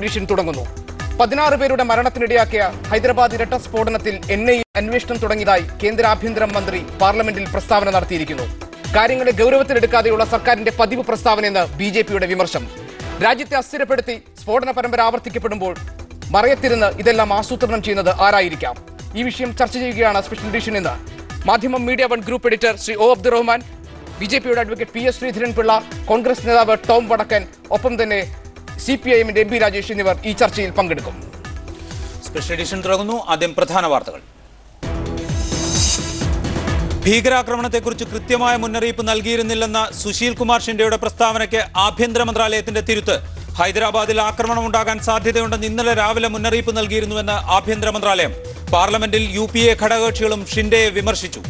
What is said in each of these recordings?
Edition തുടങ്ങുന്നു. പതിനാറ് പേരുടെ മരണത്തിനിടയാക്കിയ ഹൈദരാബാദ് ഇരട്ട സ്ഫോടനത്തിൽ എൻ ഐ അന്വേഷണം തുടങ്ങിയതായി കേന്ദ്ര ആഭ്യന്തര മന്ത്രി പാർലമെന്റിൽ പ്രസ്താവന നടത്തിയിരിക്കുന്നു. കാര്യങ്ങളെ ഗൗരവത്തിലെടുക്കാതെയുള്ള സർക്കാരിന്റെ പതിവ് പ്രസ്താവനയെന്ന് ബി ജെ പിയുടെ വിമർശം. രാജ്യത്തെ അസ്ഥിരപ്പെടുത്തി സ്ഫോടന പരമ്പര ആവർത്തിക്കപ്പെടുമ്പോൾ മറയത്തിരുന്ന് ഇതെല്ലാം ആസൂത്രണം ചെയ്യുന്നത് ആരായിരിക്കാം? ഈ വിഷയം ചർച്ച ചെയ്യുകയാണ് സ്പെഷ്യൽ എഡിഷൻ ഇന്ന്. Madhyamam media one group editor Shri O Abdul Rahman B J പിയുടെ advocate P S Sreedharan Pillai Congress നേതാവ് ടോം വടക്കൻ ഒപ്പം തന്നെ സി പി ഐ എമ്മിന്റെ എം പി രാജേഷ് എന്നിവർ ഈ ചർച്ചയിൽ പങ്കെടുക്കും. സ്പെഷ്യൽ എഡിഷൻ തുടങ്ങുന്നു. ആദ്യം പ്രധാന വാർത്തകൾ. ഭീകരാക്രമണത്തെക്കുറിച്ച് കൃത്യമായ മുന്നറിയിപ്പ് നൽകിയിരുന്നില്ലെന്ന സുശീൽ കുമാർ ഷിൻഡെയുടെ പ്രസ്താവനയ്ക്ക് ആഭ്യന്തര മന്ത്രാലയത്തിന്റെ തിരുത്ത്. ഹൈദരാബാദിൽ ആക്രമണം ഉണ്ടാകാൻ സാധ്യതയുണ്ടെന്ന് ഇന്നലെ രാവിലെ മുന്നറിയിപ്പ് നൽകിയിരുന്നുവെന്ന് ആഭ്യന്തര മന്ത്രാലയം. പാർലമെന്റിൽ യു പി എ ഘടകകക്ഷികളും ഷിൻഡെയെ വിമർശിച്ചു.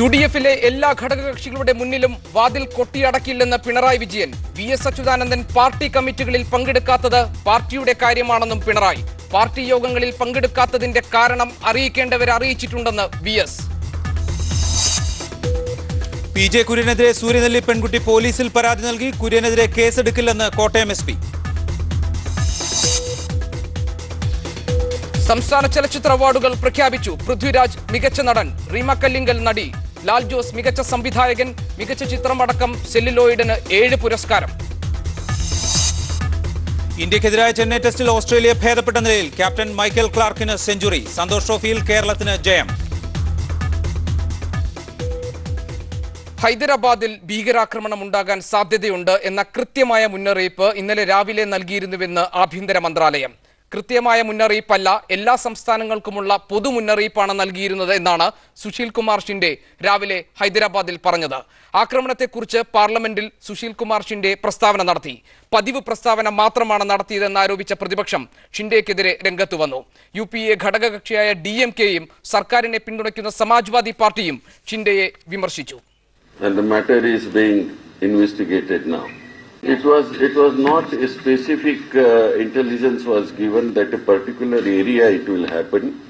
യു ഡി എഫിലെ എല്ലാ ഘടകകക്ഷികളുടെ മുന്നിലും വാതിൽ കൊട്ടിയടക്കില്ലെന്ന് Pinarayi Vijayan V S Achuthanandan party കമ്മിറ്റികളിൽ പങ്കെടുക്കാത്തത് പാർട്ടിയുടെ കാര്യമാണെന്നും പിണറായി. പാർട്ടി യോഗങ്ങളിൽ പങ്കെടുക്കാത്തതിന്റെ കാരണം അറിയിക്കേണ്ടവരെ അറിയിച്ചിട്ടുണ്ടെന്ന് വി എസ്. പി ജെ കുര്യനെതിരെ സൂര്യനെല്ലി പെൺകുട്ടി പോലീസിൽ പരാതി നൽകി കുര്യനെതിരെ കേസെടുക്കില്ലെന്ന് കോട്ടയം എസ് പി. സംസ്ഥാന ചലച്ചിത്ര അവാർഡുകൾ പ്രഖ്യാപിച്ചു. പൃഥ്വിരാജ് മികച്ച നടൻ. റീമ കല്ലിങ്കൽ നടി. ലാൽ ജോസ് മികച്ച സംവിധായകൻ. മികച്ച ചിത്രമടക്കം സെല്ലിലോയിഡിന് ഏഴ് പുരസ്കാരം. ഇന്ത്യക്കെതിരായ ചെന്നൈ ടെസ്റ്റിൽ ഓസ്ട്രേലിയ ഭേദപ്പെട്ട നിലയിൽ ക്യാപ്റ്റൻ മൈക്കൽ ക്ലാർക്കിന് സെഞ്ചുറി. സന്തോഷ് ട്രോഫിയിൽ കേരളത്തിന് ജയം. ഹൈദരാബാദിൽ ഭീകരാക്രമണം ഉണ്ടാകാൻ സാധ്യതയുണ്ട് എന്ന കൃത്യമായ മുന്നറിയിപ്പ് ഇന്നലെ രാവിലെ നൽകിയിരുന്നുവെന്ന് ആഭ്യന്തര മന്ത്രാലയം. കൃത്യമായ മുന്നറിയിപ്പല്ല. എല്ലാ സംസ്ഥാനങ്ങൾക്കുമുള്ള പൊതു മുന്നറിയിപ്പാണ് നൽകിയിരുന്നത് എന്നാണ് സുശീൽ കുമാർ ഷിൻഡെ രാവിലെ ഹൈദരാബാദിൽ പറഞ്ഞത്. ആക്രമണത്തെക്കുറിച്ച് പാർലമെന്റിൽ സുശീൽ കുമാർ ഷിൻഡെ പ്രസ്താവന നടത്തി. പതിവ് പ്രസ്താവന മാത്രമാണ് നടത്തിയതെന്ന് ആരോപിച്ച പ്രതിപക്ഷം ഷിൻഡെക്കെതിരെ രംഗത്തു വന്നു. യു പി എ ഘടകകക്ഷിയായ ഡി എം കെയും സർക്കാരിനെ പിന്തുണയ്ക്കുന്ന സമാജ്വാദി പാർട്ടിയും ഷിൻഡെയെ വിമർശിച്ചു. And the matter is being investigated now. It was, it was not a specific uh, intelligence was given that a particular area it will happen.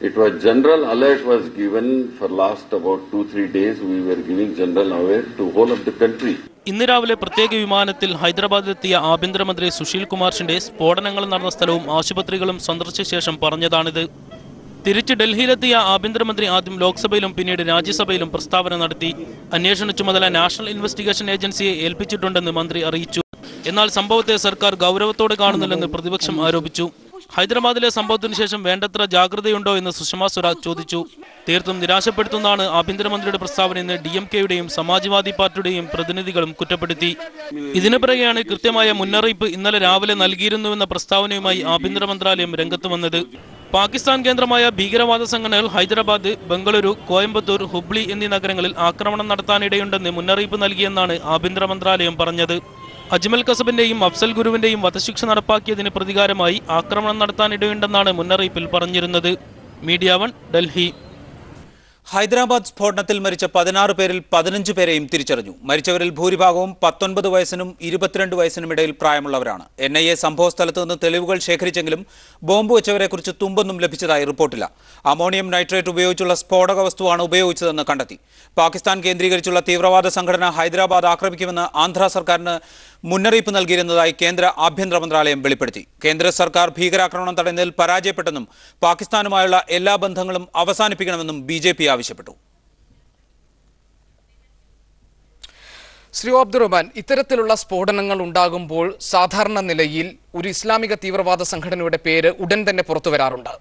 It was general alert was given for last about two, three days. We were giving general alert to whole of the country. ഇന്ന് രാവിലെ പ്രത്യേക വിമാനത്തിൽ ഹൈദരാബാദിലെത്തിയ ആഭ്യന്തരമന്ത്രി സുശീൽ കുമാർ ഷിൻഡെ സ്ഫോടനങ്ങൾ നടന്ന സ്ഥലവും ആശുപത്രികളും സന്ദർശിച്ച ശേഷം പറഞ്ഞതാണിത് തിരിച്ച് ഡൽഹിയിലെത്തിയ ആഭ്യന്തരമന്ത്രി ആദ്യം ലോക്സഭയിലും പിന്നീട് രാജ്യസഭയിലും പ്രസ്താവന നടത്തി. അന്വേഷണ ചുമതല നാഷണൽ ഇൻവെസ്റ്റിഗേഷൻ ഏജൻസിയെ ഏൽപ്പിച്ചിട്ടുണ്ടെന്ന് മന്ത്രി അറിയിച്ചു. എന്നാൽ സംഭവത്തെ സർക്കാർ ഗൗരവത്തോടെ കാണുന്നില്ലെന്ന് പ്രതിപക്ഷം ആരോപിച്ചു. ഹൈദരാബാദിലെ സംഭവത്തിന് ശേഷം വേണ്ടത്ര ജാഗ്രതയുണ്ടോ എന്ന് സുഷമ സ്വരാജ് ചോദിച്ചു. തീർത്തും നിരാശപ്പെടുത്തുന്നതാണ് ആഭ്യന്തരമന്ത്രിയുടെ പ്രസ്താവനയെന്ന് ഡി എം കെയുടെയും സമാജ്വാദി പാർട്ടിയുടെയും പ്രതിനിധികളും കുറ്റപ്പെടുത്തി. ഇതിനു പിറകെയാണ് കൃത്യമായ മുന്നറിയിപ്പ് ഇന്നലെ രാവിലെ നൽകിയിരുന്നുവെന്ന പ്രസ്താവനയുമായി ആഭ്യന്തര മന്ത്രാലയം രംഗത്ത് വന്നത്. പാകിസ്ഥാൻ കേന്ദ്രമായ ഭീകരവാദ സംഘടനകൾ ഹൈദരാബാദ് ബംഗളൂരു കോയമ്പത്തൂർ ഹുബ്ലി എന്നീ നഗരങ്ങളിൽ ആക്രമണം നടത്താനിടയുണ്ടെന്ന് മുന്നറിയിപ്പ് നൽകിയെന്നാണ് ആഭ്യന്തര മന്ത്രാലയം പറഞ്ഞത്. അജ്മൽ കസബിന്റെയും അഫ്സൽ ഗുരുവിന്റെയും വധശിക്ഷ നടപ്പാക്കിയതിന് പ്രതികാരമായി ആക്രമണം നടത്താനിടയുണ്ടെന്നാണ് മുന്നറിയിപ്പിൽ പറഞ്ഞിരുന്നത്. Media one Delhi. ഹൈദരാബാദ് സ്ഫോടനത്തിൽ മരിച്ച പതിനാറ് പേരിൽ പതിനഞ്ച് പേരെയും തിരിച്ചറിഞ്ഞു. മരിച്ചവരിൽ ഭൂരിഭാഗവും പത്തൊൻപത് വയസ്സിനും ഇരുപത്തിരണ്ട് വയസ്സിനും ഇടയിൽ പ്രായമുള്ളവരാണ്. എൻ ഐ എ സംഭവസ്ഥലത്ത് നിന്ന് തെളിവുകൾ ശേഖരിച്ചെങ്കിലും ബോംബ് വെച്ചവരെക്കുറിച്ച് തുമ്പൊന്നും ലഭിച്ചതായി റിപ്പോർട്ടില്ല. അമോണിയം നൈട്രേറ്റ് ഉപയോഗിച്ചുള്ള സ്ഫോടക വസ്തുവാണ് ഉപയോഗിച്ചതെന്ന് കണ്ടെത്തി. പാകിസ്ഥാൻ കേന്ദ്രീകരിച്ചുള്ള തീവ്രവാദ സംഘടന ഹൈദരാബാദ് ആക്രമിക്കുമെന്ന് ആന്ധ്ര സർക്കാരിന് മുന്നറിയിപ്പ് നൽകിയിരുന്നതായി കേന്ദ്ര ആഭ്യന്തര മന്ത്രാലയം വെളിപ്പെടുത്തി. കേന്ദ്ര സർക്കാർ ഭീകരാക്രമണം തടയുന്നതിൽ പരാജയപ്പെട്ടെന്നും പാകിസ്ഥാനുമായുള്ള എല്ലാ ബന്ധങ്ങളും അവസാനിപ്പിക്കണമെന്നും ബി ആവശ്യപ്പെട്ടു. ശ്രീ അബ്ദുറഹ്മാൻ ഇത്തരത്തിലുള്ള സ്ഫോടനങ്ങൾ ഉണ്ടാകുമ്പോൾ സാധാരണ നിലയിൽ ഒരു ഇസ്ലാമിക തീവ്രവാദ സംഘടനയുടെ പേര് ഉടൻ തന്നെ പുറത്തു വരാറുണ്ട്.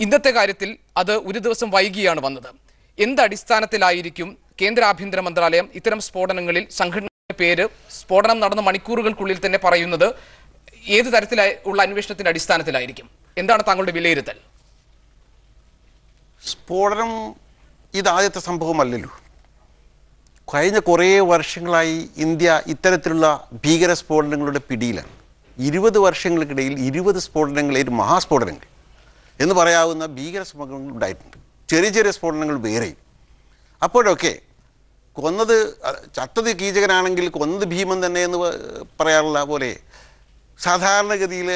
ഇന്നത്തെ കാര്യത്തിൽ അത് ഒരു ദിവസം വൈകിയാണ് വന്നത്. എന്ത് അടിസ്ഥാനത്തിലായിരിക്കും കേന്ദ്ര ആഭ്യന്തര മന്ത്രാലയം ഇത്തരം സ്ഫോടനങ്ങളിൽ സംഘടനയുടെ പേര് സ്ഫോടനം നടന്ന മണിക്കൂറുകൾക്കുള്ളിൽ തന്നെ പറയുന്നത് ഏത് തരത്തിലുള്ള അന്വേഷണത്തിന്റെ അടിസ്ഥാനത്തിലായിരിക്കും? എന്താണ് താങ്കളുടെ വിലയിരുത്തൽ? സ്ഫോടനം ഇതാദ്യത്തെ സംഭവമല്ലല്ലോ. കഴിഞ്ഞ കുറേ വർഷങ്ങളായി ഇന്ത്യ ഇത്തരത്തിലുള്ള ഭീകര സ്ഫോടനങ്ങളുടെ പിടിയിലാണ്. ഇരുപത് വർഷങ്ങൾക്കിടയിൽ ഇരുപത് സ്ഫോടനങ്ങൾ ഒരു മഹാസ്ഫോടനങ്ങൾ എന്ന് പറയാവുന്ന ഭീകര സ്ഫോടനങ്ങൾ ഉണ്ടായിട്ടുണ്ട്. ചെറിയ ചെറിയ സ്ഫോടനങ്ങൾ വേറെയും. അപ്പോഴൊക്കെ കൊന്നത് ചത്തത് കീചകനാണെങ്കിൽ കൊന്നത് ഭീമൻ തന്നെ എന്ന് പറയാറുള്ള പോലെ സാധാരണഗതിയിൽ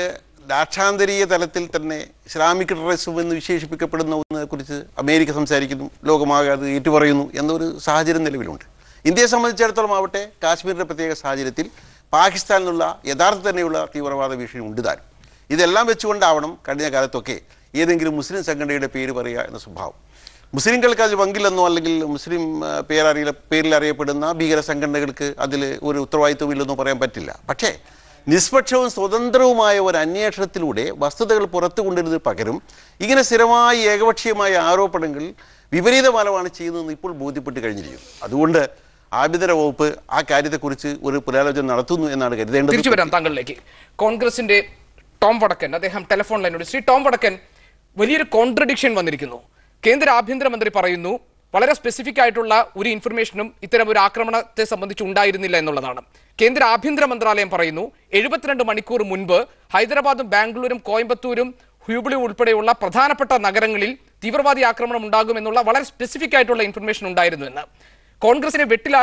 ദാക്ഷാന്തരീയ തലത്തിൽ തന്നെ ഇസ്ലാമിക് ടെററിസം എന്ന് വിശേഷിപ്പിക്കപ്പെടുന്ന ഒന്നിനെക്കുറിച്ച് അമേരിക്ക സംസാരിക്കുന്നു ലോകമാകെ അത് ഏറ്റുപറയുന്നു എന്നൊരു സാഹചര്യം നിലവിലുണ്ട്. ഇന്ത്യയെ സംബന്ധിച്ചിടത്തോളം ആവട്ടെ കാശ്മീരിന്റെ പ്രത്യേക സാഹചര്യത്തിൽ പാകിസ്ഥാനിൽ നിന്നുള്ള യഥാർത്ഥ തന്നെയുള്ള തീവ്രവാദ ഭീഷണി ഉണ്ട് താനും. ഇതെല്ലാം വെച്ചുകൊണ്ടാവണം കഴിഞ്ഞ കാലത്തൊക്കെ ഏതെങ്കിലും മുസ്ലിം സംഘടനയുടെ പേര് പറയുക എന്ന സ്വഭാവം. മുസ്ലിങ്ങൾക്ക് അതിൽ പങ്കില്ലെന്നോ അല്ലെങ്കിൽ മുസ്ലിം പേരറിയ പേരിൽ അറിയപ്പെടുന്ന ഭീകര സംഘടനകൾക്ക് അതിൽ ഒരു ഉത്തരവാദിത്വം ഇല്ലെന്നോ പറയാൻ പറ്റില്ല. പക്ഷേ നിഷ്പക്ഷവും സ്വതന്ത്രവുമായ ഒരു അന്വേഷണത്തിലൂടെ വസ്തുതകൾ പുറത്തു കൊണ്ടുവരുന്നതിന് പകരം ഇങ്ങനെ സ്ഥിരമായി ഏകപക്ഷീയമായ ആരോപണങ്ങൾ വിപരീത ഫലമാണ് ചെയ്യുന്നതെന്ന് ഇപ്പോൾ ബോധ്യപ്പെട്ട് കഴിഞ്ഞിരിക്കുന്നു. അതുകൊണ്ട് ആഭ്യന്തര വകുപ്പ് ആ കാര്യത്തെക്കുറിച്ച് ഒരു പുനരാലോചന നടത്തുന്നു എന്നാണ് കരുതേണ്ടത്. തിരിച്ചു വരാം താങ്കളിലേക്ക്. കോൺഗ്രസിന്റെ ടോം വടക്കൻ അദ്ദേഹം ടെലിഫോൺ ലൈനോട് ശ്രീ ടോം വടക്കൻ വലിയൊരു കോൺട്രഡിക്ഷൻ വന്നിരിക്കുന്നു. കേന്ദ്ര ആഭ്യന്തരമന്ത്രി പറയുന്നു വളരെ സ്പെസിഫിക് ആയിട്ടുള്ള ഒരു ഇൻഫർമേഷനും ഇത്തരം ഒരു ആക്രമണത്തെ സംബന്ധിച്ച് ഉണ്ടായിരുന്നില്ല എന്നുള്ളതാണ്. കേന്ദ്ര ആഭ്യന്തര മന്ത്രാലയം പറയുന്നു എഴുപത്തിരണ്ട് മണിക്കൂർ മുൻപ് ഹൈദരാബാദും ബാംഗ്ലൂരും കോയമ്പത്തൂരും ഹ്യൂബ്ലി ഉൾപ്പെടെയുള്ള പ്രധാനപ്പെട്ട നഗരങ്ങളിൽ തീവ്രവാദി ആക്രമണം ഉണ്ടാകുമെന്നുള്ള വളരെ സ്പെസിഫിക് ആയിട്ടുള്ള ഇൻഫർമേഷൻ ഉണ്ടായിരുന്നു എന്ന്. കോൺഗ്രസിനെ വെട്ടിലാ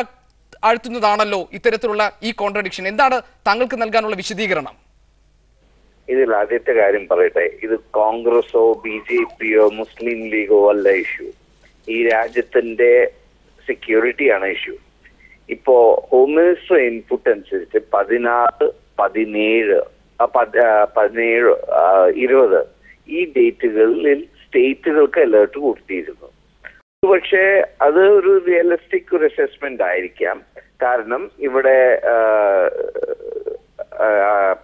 ആഴ്ത്തുന്നതാണല്ലോ ഇത്തരത്തിലുള്ള ഈ കോൺട്രഡിക്ഷൻ എന്താണ് താങ്കൾക്ക് നൽകാനുള്ള വിശദീകരണം? ഇതിൽ ആദ്യത്തെ കാര്യം പറയട്ടെ. ഇത് കോൺഗ്രസോ ബി ജെ പിയോ മുസ്ലിം ലീഗോ അല്ല ഇഷ്യൂ. ഈ രാജ്യത്തിന്റെ സെക്യൂരിറ്റിയാണ് ഇഷ്യൂ. ഇപ്പോ ഹോം മിനിസ്റ്റർ ഇൻപുട്ട് അനുസരിച്ച് പതിനാറ് പതിനേഴ് പതിനേഴ് ഇരുപത് ഈ ഡേറ്റുകളിൽ സ്റ്റേറ്റുകൾക്ക് അലേർട്ട് കൊടുത്തിരുന്നു. പക്ഷെ അത് ഒരു റിയലിസ്റ്റിക് ഒരു അസസ്മെന്റ് ആയിരിക്കാം. കാരണം ഇവിടെ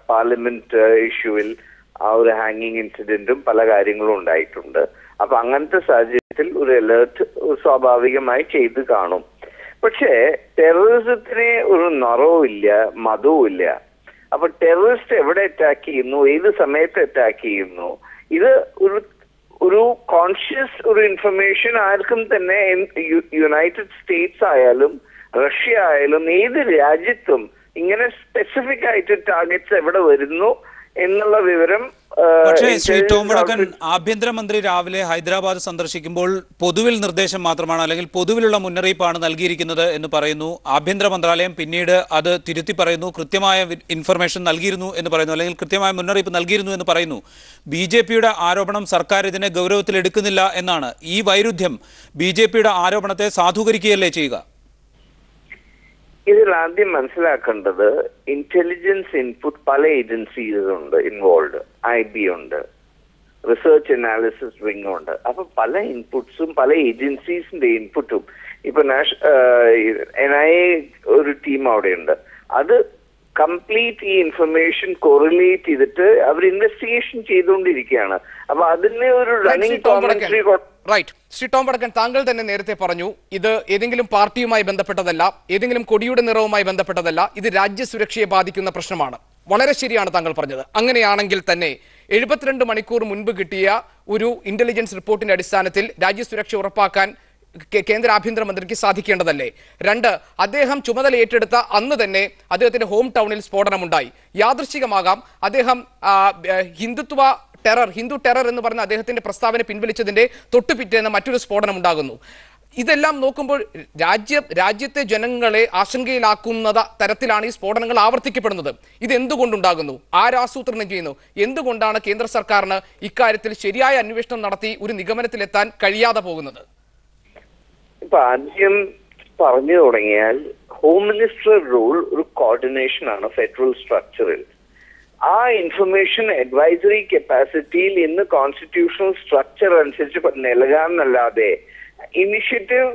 പാർലമെന്റ് ഇഷ്യൂവിൽ ആ ഒരു ഹാങ്ങിങ് ഇൻസിഡന്റും പല കാര്യങ്ങളും ഉണ്ടായിട്ടുണ്ട്. അപ്പൊ അങ്ങനത്തെ സാഹചര്യത്തിൽ ഒരു അലേർട്ട് സ്വാഭാവികമായി ചെയ്ത് കാണും. പക്ഷേ ടെററിസത്തിന് ഒരു നിറവും ഇല്ല മതവും ഇല്ല. അപ്പൊ ടെററിസ്റ്റ് എവിടെ അറ്റാക്ക് ചെയ്യുന്നു? ഏത് സമയത്ത് അറ്റാക്ക് ചെയ്യുന്നു? ഇത് ഒരു ഒരു കോൺഷ്യസ് ഒരു ഇൻഫർമേഷൻ ആർക്കും തന്നെ യുണൈറ്റഡ് സ്റ്റേറ്റ്സ് ആയാലും റഷ്യ ആയാലും ഏത് രാജ്യത്തും ഇങ്ങനെ സ്പെസിഫിക് ആയിട്ട് ടാർഗറ്റ്സ് എവിടെ വരുന്നു എന്നുള്ള വിവരം പക്ഷേ ശ്രീ ടോം വടക്കൻ ആഭ്യന്തരമന്ത്രി രാവിലെ ഹൈദരാബാദ് സന്ദർശിക്കുമ്പോൾ പൊതുവിൽ നിർദ്ദേശം മാത്രമാണ് അല്ലെങ്കിൽ പൊതുവിലുള്ള മുന്നറിയിപ്പാണ് നൽകിയിരിക്കുന്നത് എന്ന് പറയുന്നു. ആഭ്യന്തര മന്ത്രാലയം പിന്നീട് അത് തിരുത്തി പറയുന്നു. കൃത്യമായ ഇൻഫർമേഷൻ നൽകിയിരുന്നു എന്ന് പറയുന്നു. അല്ലെങ്കിൽ കൃത്യമായ മുന്നറിയിപ്പ് നൽകിയിരുന്നു എന്ന് പറയുന്നു. ബി ജെ പിയുടെ ആരോപണം സർക്കാർ ഇതിനെ ഗൗരവത്തിൽ എടുക്കുന്നില്ല എന്നാണ് ഈ വൈരുദ്ധ്യം. ബി ജെ പിയുടെ ആരോപണത്തെ സാധൂകരിക്കുകയല്ലേ ചെയ്യുക? ഇതിൽ ആദ്യം മനസ്സിലാക്കേണ്ടത് ഇന്റലിജൻസ് ഇൻപുട്ട് പല ഏജൻസീസ് ഉണ്ട് ഇൻവോൾവ് ഐ ബി ഉണ്ട് റിസർച്ച് അനാലിസിസ് വിങ് ഉണ്ട്. അപ്പൊ പല ഇൻപുട്സും പല ഏജൻസീസിന്റെ ഇൻപുട്ടും ഇപ്പൊ എൻ ഐ എ ഒരു ടീം അവിടെയുണ്ട്. അത് കംപ്ലീറ്റ് ഈ ഇൻഫർമേഷൻ കൊറിലേറ്റ് ചെയ്തിട്ട് അവർ ഇൻവെസ്റ്റിഗേഷൻ ചെയ്തുകൊണ്ടിരിക്കുകയാണ്. അപ്പൊ അതിന് ഒരു running. Commentary right Shri Tom Vadakkan താങ്കൾ തന്നെ നേരത്തെ പറഞ്ഞു ഇത് ഏതെങ്കിലും പാർട്ടിയുമായി ബന്ധപ്പെട്ടതല്ല ഏതെങ്കിലും കൊടിയുടെ നിറവുമായി ബന്ധപ്പെട്ടതല്ല ഇത് രാജ്യസുരക്ഷയെ ബാധിക്കുന്ന പ്രശ്നമാണ്. വളരെ ശരിയാണ് താങ്കൾ പറഞ്ഞത്. അങ്ങനെയാണെങ്കിൽ തന്നെ എഴുപത്തിരണ്ട് മണിക്കൂർ മുൻപ് കിട്ടിയ ഒരു ഇന്റലിജൻസ് റിപ്പോർട്ടിന്റെ അടിസ്ഥാനത്തിൽ രാജ്യസുരക്ഷ ഉറപ്പാക്കാൻ കേന്ദ്ര ആഭ്യന്തരമന്ത്രിക്ക് സാധിക്കേണ്ടതല്ലേ? രണ്ട് അദ്ദേഹം ചുമതല ഏറ്റെടുത്ത അന്ന് തന്നെ അദ്ദേഹത്തിന്റെ ഹോം ടൗണിൽ സ്ഫോടനമുണ്ടായി. യാദൃശികമാകാം അദ്ദേഹം ഹിന്ദുത്വ ടെറർ ഹിന്ദു ടെറർ എന്ന് പറഞ്ഞ അദ്ദേഹത്തിന്റെ പ്രസ്താവന പിൻവലിച്ചതിന്റെ തൊട്ടുപിറ്റേന്ന് മറ്റൊരു സ്ഫോടനം ഉണ്ടാകുന്നു. ഇതെല്ലാം നോക്കുമ്പോൾ രാജ്യ രാജ്യത്തെ ജനങ്ങളെ ആശങ്കയിലാക്കുന്ന തരത്തിലാണ് ഈ സ്ഫോടനങ്ങൾ ആവർത്തിക്കപ്പെടുന്നത്. ഇത് എന്തുകൊണ്ടുണ്ടാകുന്നു ആരാസൂത്രണം ചെയ്യുന്നു? എന്തുകൊണ്ടാണ് കേന്ദ്ര സർക്കാരിന് ഇക്കാര്യത്തിൽ ശരിയായ അന്വേഷണം നടത്തി ഒരു നിഗമനത്തിലെത്താൻ കഴിയാതെ പോകുന്നത്? ആദ്യം പറഞ്ഞു തുടങ്ങിയാൽ ഹോം മിനിസ്റ്റർ റൂൾ ഒരു കോർഡിനേഷൻ ആണ് ഫെഡറൽ സ്ട്രക്ചറിൽ ആ ഇൻഫർമേഷൻ അഡ്വൈസറി കപ്പാസിറ്റിയിൽ ഇന്ന് കോൺസ്റ്റിറ്റ്യൂഷണൽ സ്ട്രക്ചർ അനുസരിച്ച് നൽകാമെന്നല്ലാതെ ഇനിഷ്യേറ്റീവ്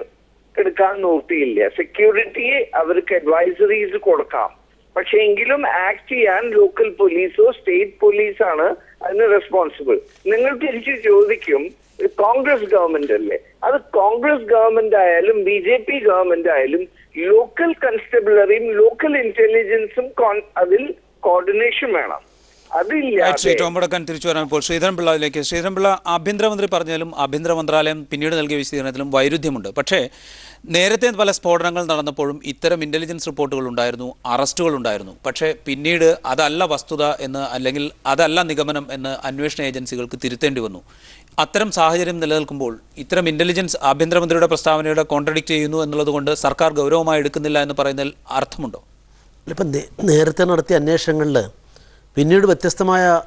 എടുക്കാൻ നോക്കിയില്ല സെക്യൂരിറ്റി അവർക്ക് അഡ്വൈസറീസ് കൊടുക്കാം. പക്ഷെ എങ്കിലും ആക്ട് ചെയ്യാൻ ലോക്കൽ പോലീസോ സ്റ്റേറ്റ് പോലീസാണ് അതിന് റെസ്പോൺസിബിൾ നിങ്ങൾ തിരിച്ചു ചോദിക്കും കോൺഗ്രസ് ഗവൺമെന്റ് അല്ലേ? അത് കോൺഗ്രസ് ഗവൺമെന്റ് ആയാലും ബി ജെ പി ഗവൺമെന്റ് ആയാലും ലോക്കൽ കൺസ്റ്റബിളറിയും ലോക്കൽ ഇന്റലിജൻസും അതിൽ കോർഡിനേഷൻ വേണം. റൈറ്റ് ശ്രീ അതില്ല ടോം വടക്കൻ തിരിച്ചു വരാൻ ഇപ്പോൾ ശ്രീധരൻപിള്ളയിലേക്ക് ശ്രീധരൻപിള്ള ആഭ്യന്തരമന്ത്രി പറഞ്ഞാലും ആഭ്യന്തര മന്ത്രാലയം പിന്നീട് നൽകിയ വിശദീകരണത്തിലും വൈരുദ്ധ്യമുണ്ട്. പക്ഷേ നേരത്തെ പല സ്ഫോടനങ്ങൾ നടന്നപ്പോഴും ഇത്തരം ഇന്റലിജൻസ് റിപ്പോർട്ടുകൾ ഉണ്ടായിരുന്നു അറസ്റ്റുകൾ ഉണ്ടായിരുന്നു. പക്ഷേ പിന്നീട് അതല്ല വസ്തുത എന്ന് അല്ലെങ്കിൽ അതല്ല നിഗമനം എന്ന് അന്വേഷണ ഏജൻസികൾക്ക് തിരുത്തേണ്ടി വന്നു. അത്തരം സാഹചര്യം നിലനിൽക്കുമ്പോൾ ഇത്തരം ഇന്റലിജൻസ് ആഭ്യന്തരമന്ത്രിയുടെ പ്രസ്താവനയുടെ കോൺട്രഡിക്റ്റ് ചെയ്യുന്നു എന്നുള്ളത് കൊണ്ട് സർക്കാർ ഗൗരവമായി എടുക്കുന്നില്ല എന്ന് പറയുന്നതിൽ അർത്ഥമുണ്ടോ? ഇപ്പം നേരത്തെ നടത്തിയ അന്വേഷണങ്ങളിൽ പിന്നീട് വ്യത്യസ്തമായ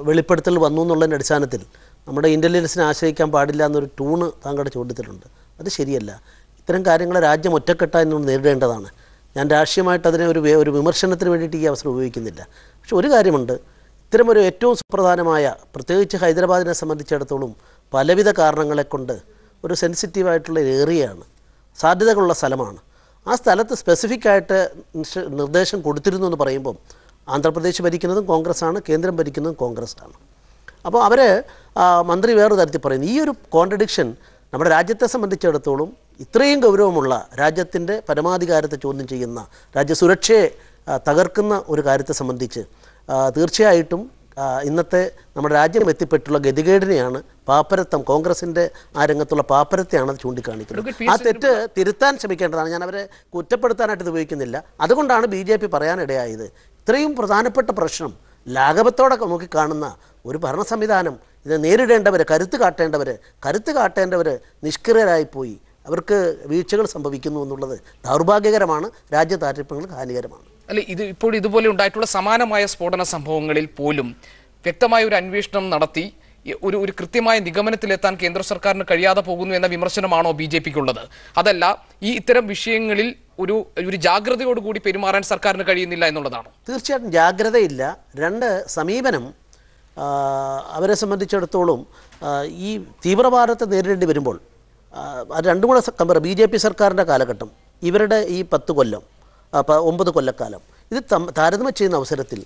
വെളിപ്പെടുത്തൽ വന്നു എന്നുള്ളതിന്റെ അടിസ്ഥാനത്തിൽ നമ്മുടെ ഇന്റലിജൻസിനെ ആശ്രയിക്കാൻ പാടില്ല എന്നൊരു ടൂണ് താങ്കളുടെ ചോദ്യത്തിലുണ്ട്. അത് ശരിയല്ല. ഇത്തരം കാര്യങ്ങളെ രാജ്യം ഒറ്റക്കെട്ടായി നേരിടേണ്ടതാണ്. ഞാൻ രാഷ്ട്രീയമായിട്ട് അതിനെ ഒരു ഒരു വിമർശനത്തിന് വേണ്ടിയിട്ട് ഈ അവസരം ഉപയോഗിക്കുന്നില്ല. പക്ഷെ ഒരു കാര്യമുണ്ട്. ഇത്തരം ഒരു ഏറ്റവും സുപ്രധാനമായ പ്രത്യേകിച്ച് ഹൈദരാബാദിനെ സംബന്ധിച്ചിടത്തോളം പലവിധ കാരണങ്ങളെ കൊണ്ട് ഒരു സെൻസിറ്റീവായിട്ടുള്ള ഏറിയയാണ്. സാധ്യതകളുള്ള സ്ഥലമാണ്. ആ സ്ഥലത്ത് സ്പെസിഫിക് ആയിട്ട് നിർദ്ദേശം കൊടുത്തിരുന്നു എന്ന് പറയുമ്പം ആന്ധ്രാപ്രദേശ് ഭരിക്കുന്നതും കോൺഗ്രസ് ആണ് കേന്ദ്രം ഭരിക്കുന്നതും കോൺഗ്രസ് ആണ് അപ്പോൾ അവർ മന്ത്രി വേറൊരു തരത്തിൽ പറയുന്നു ഈ ഒരു കോൺട്രഡിക്ഷൻ നമ്മുടെ രാജ്യത്തെ സംബന്ധിച്ചിടത്തോളം ഇത്രയും ഗൗരവമുള്ള രാജ്യത്തിന്റെ പരമാധികാരത്തെ ചോദ്യം ചെയ്യുന്ന രാജ്യസുരക്ഷയെ തകർക്കുന്ന ഒരു കാര്യത്തെ സംബന്ധിച്ച് തീർച്ചയായിട്ടും ഇന്നത്തെ നമ്മുടെ രാജ്യം എത്തിപ്പെട്ടുള്ള ഗതികേടിനെയാണ് പാപ്പരത്വം. കോൺഗ്രസിന്റെ ആ രംഗത്തുള്ള പാപ്പരത്തെയാണ് അത് ചൂണ്ടിക്കാണിക്കുന്നത്. ആ തെറ്റ് തിരുത്താൻ ശ്രമിക്കേണ്ടതാണ്. ഞാൻ അവരെ കുറ്റപ്പെടുത്താനായിട്ട് ഇത് ഉപയോഗിക്കുന്നില്ല. അതുകൊണ്ടാണ് ബി ജെ പി പറയാനിടയായത്. ഇത്രയും പ്രധാനപ്പെട്ട പ്രശ്നം ലാഘവത്തോടെ നോക്കി കാണുന്ന ഒരു ഭരണ സംവിധാനം ഇത് നേരിടേണ്ടവർ കരുത്ത് കാട്ടേണ്ടവർ കരുത്ത് കാട്ടേണ്ടവർ നിഷ്ക്രിയരായിപ്പോയി. അവർക്ക് വീഴ്ചകൾ സംഭവിക്കുന്നു എന്നുള്ളത് ദൗർഭാഗ്യകരമാണ് രാജ്യ താല്പര്യങ്ങൾക്ക് ഹാനികരമാണ്. അല്ല ഇത് ഇപ്പോൾ ഇതുപോലെ ഉണ്ടായിട്ടുള്ള സമാനമായ സ്ഫോടന സംഭവങ്ങളിൽ പോലും വ്യക്തമായ ഒരു അന്വേഷണം നടത്തി ഒരു ഒരു കൃത്യമായ നിഗമനത്തിലെത്താൻ കേന്ദ്ര സർക്കാരിന് കഴിയാതെ പോകുന്നു എന്ന വിമർശനമാണോ ബി ജെ പിക്കുള്ളത്? അതല്ല ഈ ഇത്തരം വിഷയങ്ങളിൽ ഒരു ഒരു ജാഗ്രതയോടുകൂടി പെരുമാറാൻ സർക്കാരിന് കഴിയുന്നില്ല എന്നുള്ളതാണ്? തീർച്ചയായിട്ടും ജാഗ്രതയില്ല. രണ്ട് സമീപനം അവരെ സംബന്ധിച്ചിടത്തോളം ഈ തീവ്രവാദത്തെ നേരിടേണ്ടി വരുമ്പോൾ അത് രണ്ടും കൂടെ കമ്പയർ ബി ജെ പി സർക്കാരിന്റെ കാലഘട്ടം ഇവരുടെ ഈ പത്ത് കൊല്ലം ഒമ്പത് കൊല്ലക്കാലം ഇത് താരതമ്യം ചെയ്യുന്ന അവസരത്തിൽ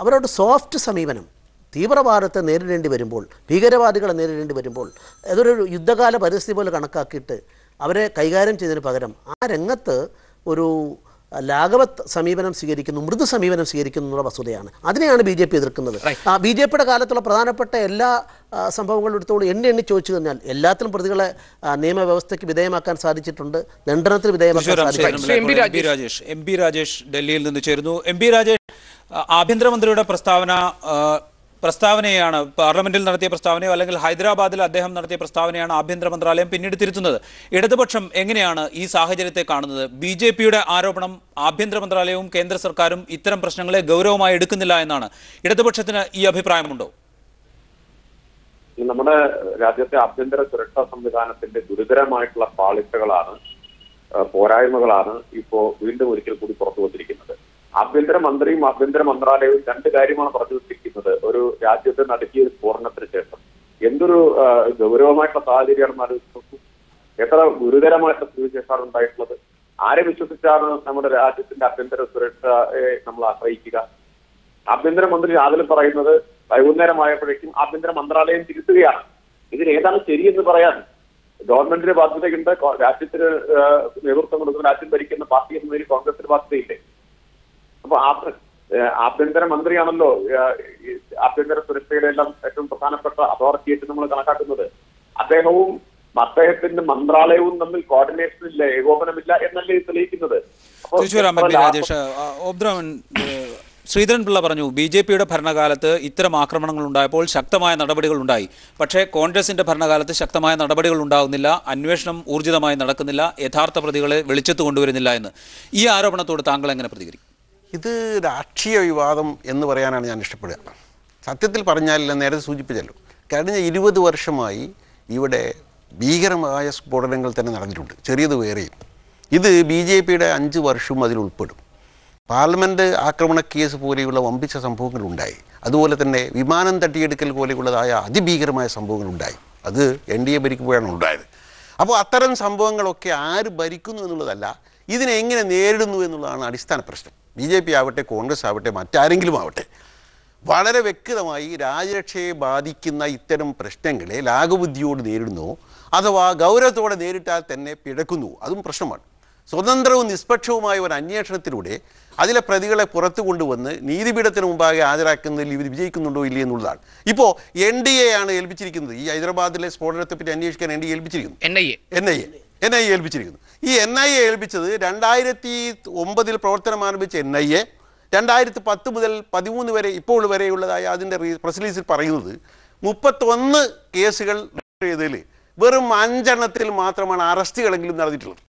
അവരുടെ സോഫ്റ്റ് സമീപനം തീവ്രവാദത്തെ നേരിടേണ്ടി വരുമ്പോൾ ഭീകരവാദികളെ നേരിടേണ്ടി വരുമ്പോൾ അതൊരു യുദ്ധകാല പരിസ്ഥിതി പോലെ കണക്കാക്കിയിട്ട് അവരെ കൈകാര്യം ചെയ്തതിന് പകരം ആ രംഗത്ത് ഒരു ലാഘവ സമീപനം സ്വീകരിക്കുന്നു മൃദു സമീപനം സ്വീകരിക്കുന്നു എന്നുള്ള വസ്തുതയാണ്. അതിനെയാണ് ബി ജെ പി എതിർക്കുന്നത്. ആ ബി ജെ പിയുടെ കാലത്തുള്ള പ്രധാനപ്പെട്ട എല്ലാ സംഭവങ്ങളുടെ സംഭവങ്ങളും എടുത്തോളം എണ്ണി എണ്ണി ചോദിച്ചു കഴിഞ്ഞാൽ എല്ലാത്തിലും പ്രതികളെ നിയമവ്യവസ്ഥയ്ക്ക് വിധേയമാക്കാൻ സാധിച്ചിട്ടുണ്ട് ദണ്ഡനത്തിന് വിധേയമാക്കാൻ സാധിച്ചിട്ടുണ്ട്. രാജേഷ്. എം പി രാജേഷ് ഡൽഹിയിൽ നിന്ന് ചേരുന്നു. എം പി രാജേഷ് ആഭ്യന്തരമന്ത്രിയുടെ പ്രസ്താവന പ്രസ്താവനയാണ് പാർലമെന്റിൽ നടത്തിയ പ്രസ്താവനയോ അല്ലെങ്കിൽ ഹൈദരാബാദിൽ അദ്ദേഹം നടത്തിയ പ്രസ്താവനയാണ് ആഭ്യന്തര മന്ത്രാലയം പിന്നീട് തിരുത്തുന്നത്. ഇടതുപക്ഷം എങ്ങനെയാണ് ഈ സാഹചര്യത്തെ കാണുന്നത്? ബി ജെ പിയുടെ ആരോപണം ആഭ്യന്തര മന്ത്രാലയവും കേന്ദ്ര സർക്കാരും ഇത്തരം പ്രശ്നങ്ങളെ ഗൗരവമായി എടുക്കുന്നില്ല എന്നാണ്. ഇടതുപക്ഷത്തിന് ഈ അഭിപ്രായമുണ്ടോ? നമ്മുടെ രാജ്യത്തെ ആഭ്യന്തര സുരക്ഷാ സംവിധാനത്തിന്റെ ഗുരുതരമായിട്ടുള്ള പാളിച്ചകളാണ് പോരായ്മകളാണ് ഇപ്പോ വീണ്ടും ഒരിക്കൽ കൂടി പുറത്തു വന്നിരിക്കുന്നത്. ആഭ്യന്തര മന്ത്രിയും ആഭ്യന്തര മന്ത്രാലയവും രണ്ട് കാര്യമാണ് പറഞ്ഞു വെച്ചിരിക്കുന്നത് ഒരു രാജ്യത്തെ നടത്തിയ ഒരു സ്ഫോടനത്തിന് ശേഷം. എന്തൊരു ഗൗരവമായിട്ടുള്ള സാഹചര്യമാണെന്ന് ആലോചിച്ചു എത്ര ഗുരുതരമായിട്ടുള്ള സ്ഥിതിവിശേഷമാണ് ഉണ്ടായിട്ടുള്ളത്. ആരെ വിശ്വസിച്ചാണ് നമ്മുടെ രാജ്യത്തിന്റെ ആഭ്യന്തര സുരക്ഷയെ നമ്മൾ ആശ്രയിക്കുക? ആഭ്യന്തരമന്ത്രി രാവിലെ പറയുന്നത് വൈകുന്നേരമായപ്പോഴേക്കും ആഭ്യന്തര മന്ത്രാലയം തിരുത്തുകയാണ്. ഇതിന് ഏതാണ് ശരിയെന്ന് പറയാൻ? ഗവൺമെന്റിന് ബാധ്യതയുണ്ട്. രാജ്യത്തിന് നേതൃത്വം കൊടുക്കുന്ന രാജ്യം ഭരിക്കുന്ന പാർട്ടി എന്ന നിലയിൽ കോൺഗ്രസിന് ബാധ്യതയില്ലേ? അപ്പൊ ആഭ്യന്തര മന്ത്രിയാണല്ലോ ആഭ്യന്തര സുരക്ഷയിലെ എല്ലാം ഏറ്റവും പ്രധാനപ്പെട്ട അതോറിറ്റിയായിട്ട് നമ്മൾ കണക്കാക്കുന്നത്. അദ്ദേഹവും അദ്ദേഹത്തിന്റെ മന്ത്രാലയവും തമ്മിൽ കോർഡിനേഷൻ ഇല്ല ഏകോപനമില്ല എന്നല്ലേ തെളിയിക്കുന്നത്. രാജേഷ്. ആ, ഓബ്ദ്രവൻ ശ്രീധരൻ പിള്ള പറഞ്ഞു ബി ജെ പിയുടെ ഭരണകാലത്ത് ഇത്തരം ആക്രമണങ്ങൾ ഉണ്ടായപ്പോൾ ശക്തമായ നടപടികൾ ഉണ്ടായി. പക്ഷേ കോൺഗ്രസിന്റെ ഭരണകാലത്ത് ശക്തമായ നടപടികൾ ഉണ്ടാകുന്നില്ല അന്വേഷണം ഊർജിതമായി നടക്കുന്നില്ല യഥാർത്ഥ പ്രതികളെ വെളിച്ചത്ത് കൊണ്ടുവരുന്നില്ല എന്ന്. ഈ ആരോപണത്തോട് താങ്കൾ എങ്ങനെ പ്രതികരിക്കും? ഇത് രാഷ്ട്രീയ വിവാദം എന്ന് പറയാനാണ് ഞാൻ ഇഷ്ടപ്പെടുക. സത്യത്തിൽ പറഞ്ഞാൽ നേരത്തെ സൂചിപ്പിച്ചല്ലോ. കഴിഞ്ഞ ഇരുപത് വർഷമായി ഇവിടെ ഭീകരമായ സ്ഫോടനങ്ങൾ തന്നെ നടന്നിട്ടുണ്ട്. ചെറിയത് വേറെയും. ഇത് ബി ജെ പിയുടെ അഞ്ച് വർഷവും അതിൽ ഉൾപ്പെടും. പാർലമെന്റ് ആക്രമണ കേസ് പോലെയുള്ള വമ്പിച്ച സംഭവങ്ങൾ ഉണ്ടായി. അതുപോലെ തന്നെ വിമാനം തട്ടിയെടുക്കൽ പോലെയുള്ളതായ അതിഭീകരമായ സംഭവങ്ങൾ ഉണ്ടായി. അത് എൻ ഡി എ ഭരിക്കുമ്പോഴാണ് ഉണ്ടായത്. അപ്പോൾ അത്തരം സംഭവങ്ങളൊക്കെ ആര് ഭരിക്കുന്നു എന്നുള്ളതല്ല ഇതിനെ എങ്ങനെ നേരിടുന്നു എന്നുള്ളതാണ് അടിസ്ഥാന പ്രശ്നം. ബി ജെ പി ആവട്ടെ കോൺഗ്രസ് ആവട്ടെ മറ്റാരെങ്കിലും ആവട്ടെ വളരെ വ്യക്തമായി രാജരക്ഷയെ ബാധിക്കുന്ന ഇത്തരം പ്രശ്നങ്ങളെ ലാഘബുദ്ധിയോട് നേരിടുന്നു അഥവാ ഗൗരവത്തോടെ നേരിട്ടാൽ തന്നെ പിഴക്കുന്നു. അതും പ്രശ്നമാണ്. സ്വതന്ത്രവും നിഷ്പക്ഷവുമായ ഒരു അന്വേഷണത്തിലൂടെ അതിലെ പ്രതികളെ പുറത്തു കൊണ്ടുവന്ന് നീതിപീഠത്തിന് മുമ്പാകെ ഹാജരാക്കുന്നതിൽ ഇവർ വിജയിക്കുന്നുണ്ടോ ഇല്ലേ എന്നുള്ളതാണ്. ഇപ്പോൾ എൻ ഡി എ ആണ് ഏൽപ്പിച്ചിരിക്കുന്നത്. ഈ ഹൈദരാബാദിലെ സ്ഫോടനത്തെ പറ്റി അന്വേഷിക്കാൻ N D A ഏൽപ്പിച്ചിരിക്കുന്നു. N I A. N I A. N I ഏൽപ്പിച്ചിരിക്കുന്നു. ഈ എൻ ഐ ഏൽപ്പിച്ചത് രണ്ടായിരത്തി ഒമ്പതിൽ പ്രവർത്തനം ആരംഭിച്ച എൻ ഐ എ രണ്ടായിരത്തി പത്ത് മുതൽ പതിമൂന്ന് വരെ ഇപ്പോൾ വരെയുള്ളതായ അതിന്റെ പ്രസ് റിലീസിൽ പറയുന്നത് മുപ്പത്തൊന്ന് കേസുകൾ രജിസ്റ്റർ ചെയ്തതിൽ വെറും അഞ്ചെണ്ണത്തിൽ മാത്രമാണ് അറസ്റ്റുകളെങ്കിലും നടന്നിട്ടുള്ളത്.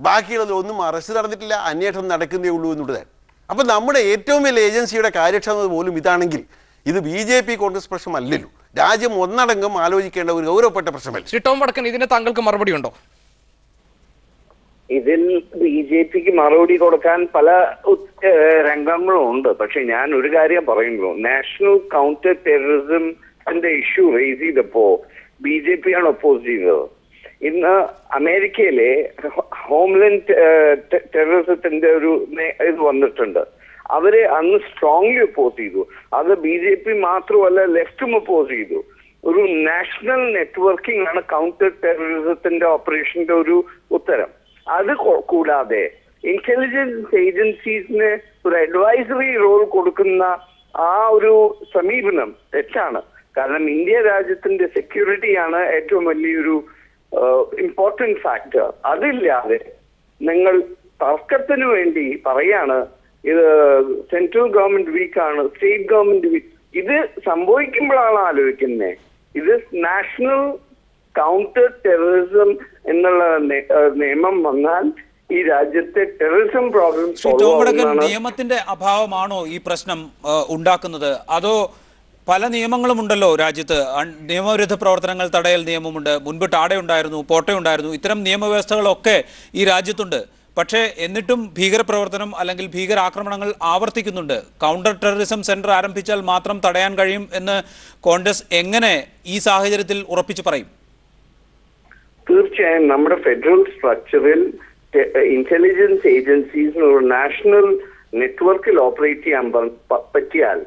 ബാക്കിയുള്ളത് ഒന്നും അറസ്റ്റ് നടന്നിട്ടില്ല അന്വേഷണം നടക്കുന്നേ ഉള്ളൂ എന്നുള്ളതാണ്. അപ്പം നമ്മുടെ ഏറ്റവും വലിയ ഏജൻസിയുടെ കാര്യക്ഷമത പോലും ഇതാണെങ്കിൽ ഇത് ബി ജെ പി കോൺഗ്രസ് പ്രശ്നമല്ലല്ലോ. രാജ്യം ഒന്നടങ്കം ആലോചിക്കേണ്ട ഒരു ഗൗരവപ്പെട്ട പ്രശ്നമല്ല? ടോം വടക്കൻ ഇതിന് താങ്കൾക്ക് മറുപടി ഉണ്ടോ? ഇതിൽ ബി ജെ പിക്ക് മറുപടി കൊടുക്കാൻ പല രംഗങ്ങളും ഉണ്ട്. പക്ഷെ ഞാൻ ഒരു കാര്യം പറയുന്നു. നാഷണൽ കൗണ്ടർ ടെററിസംന്റെ ഇഷ്യൂ റേസ് ചെയ്തപ്പോ ബി ജെ പി ആണ് ഒപ്പോസ് ചെയ്തത്. ഇന്ന് അമേരിക്കയിലെ ഹോംലൻഡ് ടെററിസത്തിന്റെ ഒരു ഇത് വന്നിട്ടുണ്ട്. അവരെ അന്ന് സ്ട്രോങ്ലി ഒപ്പോസ് ചെയ്തു. അത് ബി ജെ പി മാത്രമല്ല ലെഫ്റ്റും ഒപ്പോസ് ചെയ്തു. ഒരു നാഷണൽ നെറ്റ്വർക്കിംഗ് ആണ് കൗണ്ടർ ടെററിസത്തിന്റെ ഓപ്പറേഷന്റെ ഒരു ഉത്തരം. അത് കൂടാതെ ഇന്റലിജൻസ് ഏജൻസീസിന് ഒരു അഡ്വൈസറി റോൾ കൊടുക്കുന്ന ആ ഒരു സമീപനം തെറ്റാണ്. കാരണം ഇന്ത്യ രാജ്യത്തിന്റെ സെക്യൂരിറ്റിയാണ് ഏറ്റവും വലിയൊരു ഇമ്പോർട്ടന്റ് ഫാക്ടർ അതില്ലാതെ നിങ്ങൾ തർക്കത്തിന് വേണ്ടി പറയാണ് ഇത് സെൻട്രൽ ഗവൺമെന്റ് വീക്കാണ് സ്റ്റേറ്റ് ഗവൺമെന്റ് വീക്ക് ഇത് സംഭവിക്കുമ്പോഴാണ് ആലോചിക്കുന്നത് ഇത് നാഷണൽ കൗണ്ടർ ടെററിസം എന്നുള്ള നിയമം വന്നാൽ ഈ രാജ്യത്തെ ടെററിസം പ്രോബ്ലം നിയമത്തിന്റെ അഭാവമാണോ ഈ പ്രശ്നം ഉണ്ടാക്കുന്നത്? അതോ പല നിയമങ്ങളും ഉണ്ടല്ലോ രാജ്യത്ത്? നിയമവിരുദ്ധ പ്രവർത്തനങ്ങൾ തടയൽ നിയമമുണ്ട് മുൻപ് ടാടയുണ്ടായിരുന്നു ഉണ്ടായിരുന്നു പോട്ട ഉണ്ടായിരുന്നു ഇത്തരം നിയമവ്യവസ്ഥകളൊക്കെ ഈ രാജ്യത്തുണ്ട്. പക്ഷേ എന്നിട്ടും ഭീകരപ്രവർത്തനം അല്ലെങ്കിൽ ഭീകരാക്രമണങ്ങൾ ആവർത്തിക്കുന്നുണ്ട്. കൗണ്ടർ ടെററിസം സെന്റർ ആരംഭിച്ചാൽ മാത്രം തടയാൻ കഴിയും എന്ന് കോൺഗ്രസ് എങ്ങനെ ഈ സാഹചര്യത്തിൽ ഉറപ്പിച്ചു പറയും? തീർച്ചയായും നമ്മുടെ ഫെഡറൽ സ്ട്രക്ചറിൽ ഇന്റലിജൻസ് ഏജൻസീസ് നാഷണൽ നെറ്റ്വർക്കിൽ ഓപ്പറേറ്റ് ചെയ്യാൻ പറ്റിയാൽ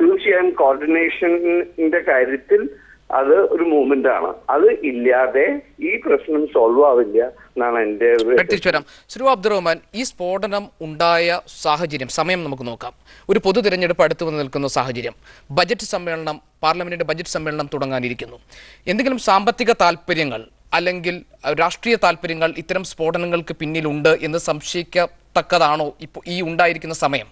തീർച്ചയായും കോർഡിനേഷന്റെ കാര്യത്തിൽ അത് ഒരു മൂവ്മെന്റ് ആണ്. അത് ഇല്ലാതെ ഈ പ്രശ്നം സോൾവ് ആവില്ല എന്നാണ് എന്റെ വ്യക്തിശ്വരം ശ്രീ അബ്ദുറഹ്മാൻ ഈ സ്ഫോടനം ഉണ്ടായ സാഹചര്യം സമയം നമുക്ക് നോക്കാം. ഒരു പൊതു തിരഞ്ഞെടുപ്പ് അടുത്ത് വന്ന് നിൽക്കുന്ന സാഹചര്യം. ബജറ്റ് സമ്മേളനം പാർലമെന്റിന്റെ ബജറ്റ് സമ്മേളനം തുടങ്ങാനിരിക്കുന്നു. എന്തെങ്കിലും സാമ്പത്തിക താല്പര്യങ്ങൾ അല്ലെങ്കിൽ രാഷ്ട്രീയ താല്പര്യങ്ങൾ ഇത്തരം സ്ഫോടനങ്ങൾക്ക് പിന്നിലുണ്ട് എന്ന് സംശയിക്കത്തക്കതാണോ ഇപ്പോൾ ഈ ഉണ്ടായിരിക്കുന്ന സമയം?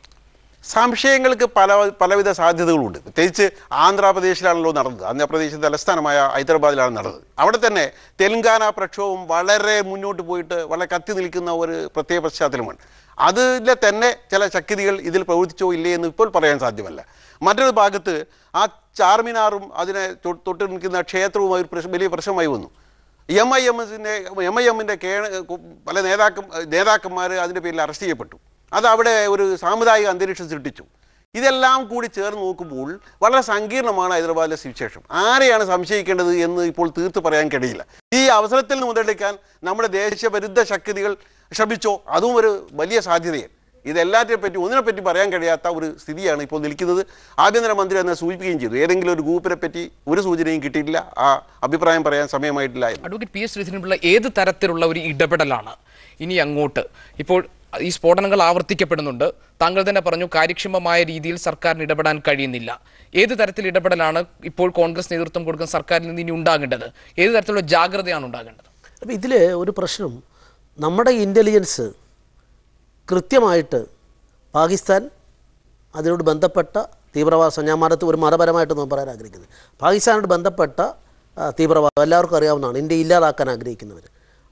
സംശയങ്ങൾക്ക് പല പലവിധ സാധ്യതകളുണ്ട്. പ്രത്യേകിച്ച് ആന്ധ്രാപ്രദേശിലാണല്ലോ നടന്നത്. ആന്ധ്രാപ്രദേശ് തലസ്ഥാനമായ ഹൈദരാബാദിലാണ് നടന്നത്. അവിടെ തന്നെ തെലങ്കാന പ്രക്ഷോഭം വളരെ മുന്നോട്ട് പോയിട്ട് വളരെ കത്തി നിൽക്കുന്ന ഒരു പ്രത്യേക പശ്ചാത്തലമാണ്. അതിലെ തന്നെ ചില ശക്തികൾ ഇതിൽ പ്രവർത്തിച്ചോ ഇല്ലേ എന്ന് ഇപ്പോൾ പറയാൻ സാധ്യമല്ല. മറ്റൊരു ഭാഗത്ത് ആ ചാർമിനാറും അതിനെ തൊട്ട് നിൽക്കുന്ന ക്ഷേത്രവും ഒരു വലിയ പ്രശ്നമായി വന്നു. എം ഐ എമ്മിന്റെ എം ഐ എമ്മിന്റെ കേ പല നേതാക്ക നേതാക്കന്മാർ അതിന്റെ പേരിൽ അറസ്റ്റ് ചെയ്യപ്പെട്ടു. അത് അവിടെ ഒരു സാമുദായിക അന്തരീക്ഷം സൃഷ്ടിച്ചു. ഇതെല്ലാം കൂടി ചേർന്ന് നോക്കുമ്പോൾ വളരെ സങ്കീർണമാണ് ഹൈദരാബാദിലെ സുവിശേഷം. ആരെയാണ് സംശയിക്കേണ്ടത് എന്ന് ഇപ്പോൾ തീർത്ത് പറയാൻ കഴിയില്ല. ഈ അവസരത്തിൽ നിന്ന് മുതലെടുക്കാൻ നമ്മുടെ ദേശീയ വിരുദ്ധ ശക്തികൾ ശ്രമിച്ചോ? അതും ഒരു വലിയ സാധ്യതയാണ്. ഇതെല്ലാറ്റിനെ പറ്റി ഒന്നിനെ പറ്റി പറയാൻ കഴിയാത്ത ഒരു സ്ഥിതിയാണ് ഇപ്പോൾ നിൽക്കുന്നത്. ആഭ്യന്തരമന്ത്രി അതിനെ സൂചിപ്പിക്കുകയും ചെയ്തു. ഏതെങ്കിലും ഒരു ഗ്രൂപ്പിനെ പറ്റി ഒരു സൂചനയും കിട്ടിയിട്ടില്ല. ആ അഭിപ്രായം പറയാൻ സമയമായിട്ടില്ല അഡ്വക്കേറ്റ് പി എസ് ശ്രീധരൻപിള്ള ഏത് തരത്തിലുള്ള ഒരു ഇടപെടലാണ് ഇനി അങ്ങോട്ട്? ഇപ്പോൾ ഈ സ്ഫോടനങ്ങൾ ആവർത്തിക്കപ്പെടുന്നുണ്ട്. താങ്കൾ തന്നെ പറഞ്ഞു കാര്യക്ഷമമായ രീതിയിൽ സർക്കാരിന് ഇടപെടാൻ കഴിയുന്നില്ല. ഏത് തരത്തിൽ ഇടപെടലാണ് ഇപ്പോൾ കോൺഗ്രസ് നേതൃത്വം കൊടുക്കുന്ന സർക്കാരിൽ നിന്ന് ഇനി ഉണ്ടാകേണ്ടത്? ഏത് തരത്തിലുള്ള ജാഗ്രതയാണ് ഉണ്ടാകേണ്ടത്? അപ്പോൾ ഇതിൽ ഒരു പ്രശ്നം. നമ്മുടെ ഇന്റലിജൻസ് കൃത്യമായിട്ട് പാകിസ്ഥാൻ അതിനോട് ബന്ധപ്പെട്ട തീവ്രവാദ ഞാൻ മതത്ത് ഒരു മതപരമായിട്ടൊന്നും പറയാൻ ആഗ്രഹിക്കുന്നത് പാകിസ്ഥാനോട് ബന്ധപ്പെട്ട തീവ്രവാദം എല്ലാവർക്കും അറിയാവുന്നതാണ്. ഇന്ത്യ ഇല്ലാതാക്കാൻ ആഗ്രഹിക്കുന്നവർ.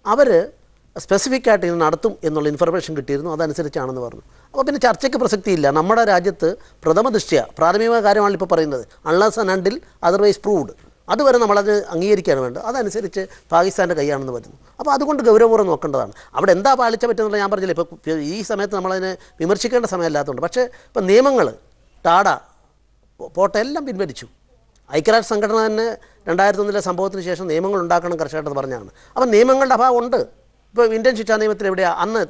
അവർ സ്പെസിഫിക് ആയിട്ട് ഇത് നടത്തും എന്നുള്ള ഇൻഫർമേഷൻ കിട്ടിയിരുന്നു. അതനുസരിച്ചാണെന്ന് പറഞ്ഞു. അപ്പോൾ പിന്നെ ചർച്ചയ്ക്ക് പ്രസക്തിയില്ല. നമ്മുടെ രാജ്യത്ത് പ്രഥമ ദൃഷ്ടിയ പ്രാഥമിക കാര്യമാണ് ഇപ്പോൾ പറയുന്നത് അൺലസ് അണ്ടിൽ അതർവൈസ് പ്രൂവ്ഡ് അതുവരെ നമ്മളത് അംഗീകരിക്കുകയാണ് വേണ്ടത് അതനുസരിച്ച് പാകിസ്ഥാന്റെ കൈയാണെന്ന് വരുന്നു അപ്പോൾ അതുകൊണ്ട് ഗൗരവപൂർവം നോക്കേണ്ടതാണ്. അവിടെ എന്താ പാലിച്ച പറ്റുന്നുള്ള ഞാൻ പറഞ്ഞില്ല? ഇപ്പോൾ ഈ സമയത്ത് നമ്മളതിനെ വിമർശിക്കേണ്ട സമയമല്ലാത്തതുകൊണ്ട്. പക്ഷേ ഇപ്പം നിയമങ്ങൾ ടാഡ പോട്ട എല്ലാം പിൻവലിച്ചു. ഐക്യരാഷ്ട്ര സംഘടന തന്നെ രണ്ടായിരത്തി ഒന്നിലെ സംഭവത്തിന് ശേഷം നിയമങ്ങൾ ഉണ്ടാക്കണം കർഷകരെന്ന് പറഞ്ഞാണ് അപ്പം നിയമങ്ങളുടെ അഭാവം ഉണ്ട്. ഇപ്പോൾ ഇന്ത്യൻ ശിക്ഷാ നിയമത്തിൽ എവിടെയാണ് അന്ന്